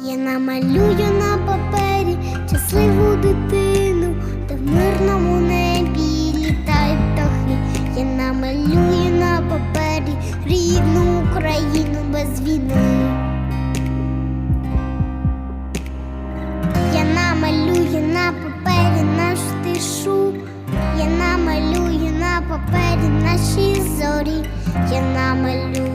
Я намалюю на папері щасливу дитину, та в мирному небі літають птахи. Я намалюю на папері рідну Україну без війни. Я намалюю на папері нашу тишу, я намалюю на папері наші зорі. Я намалюю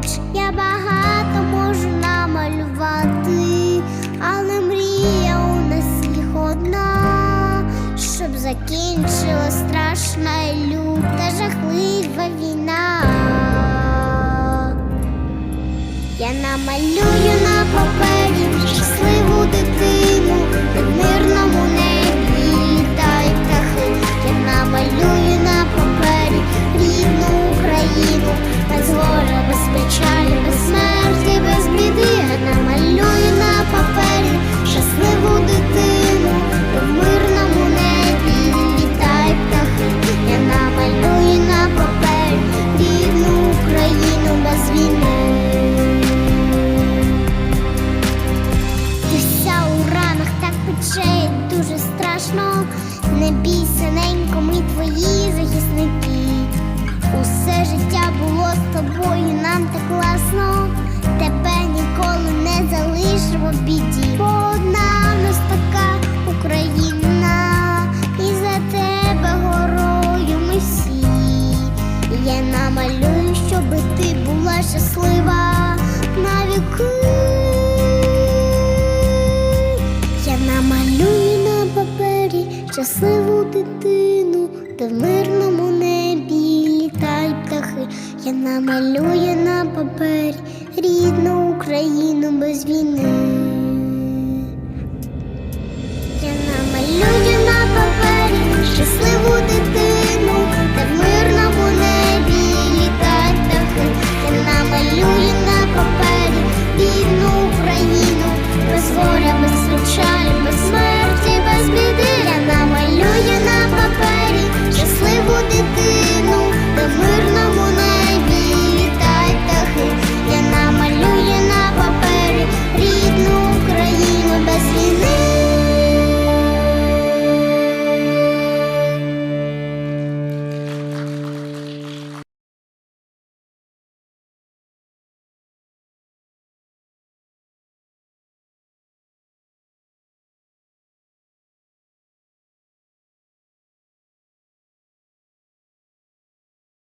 поруч, я багато можу намалювати, але мрія у нас їх одна, щоб закінчилась страшна люта жахлива війна. Я намалюю на папері щасливу дитину, в мирному небі Не бійся, ненько, ми твої захисники. Усе життя було з тобою, нам так класно. Тебе ніколи не залишимо в біді. Одна в нас така Україна, і за тебе горою ми всі. Я намалюю, щоби ти була щаслива на віки. Щасливу дитину, де в мирному небі літають птахи. Я намалюю на папері рідну Україну без війни.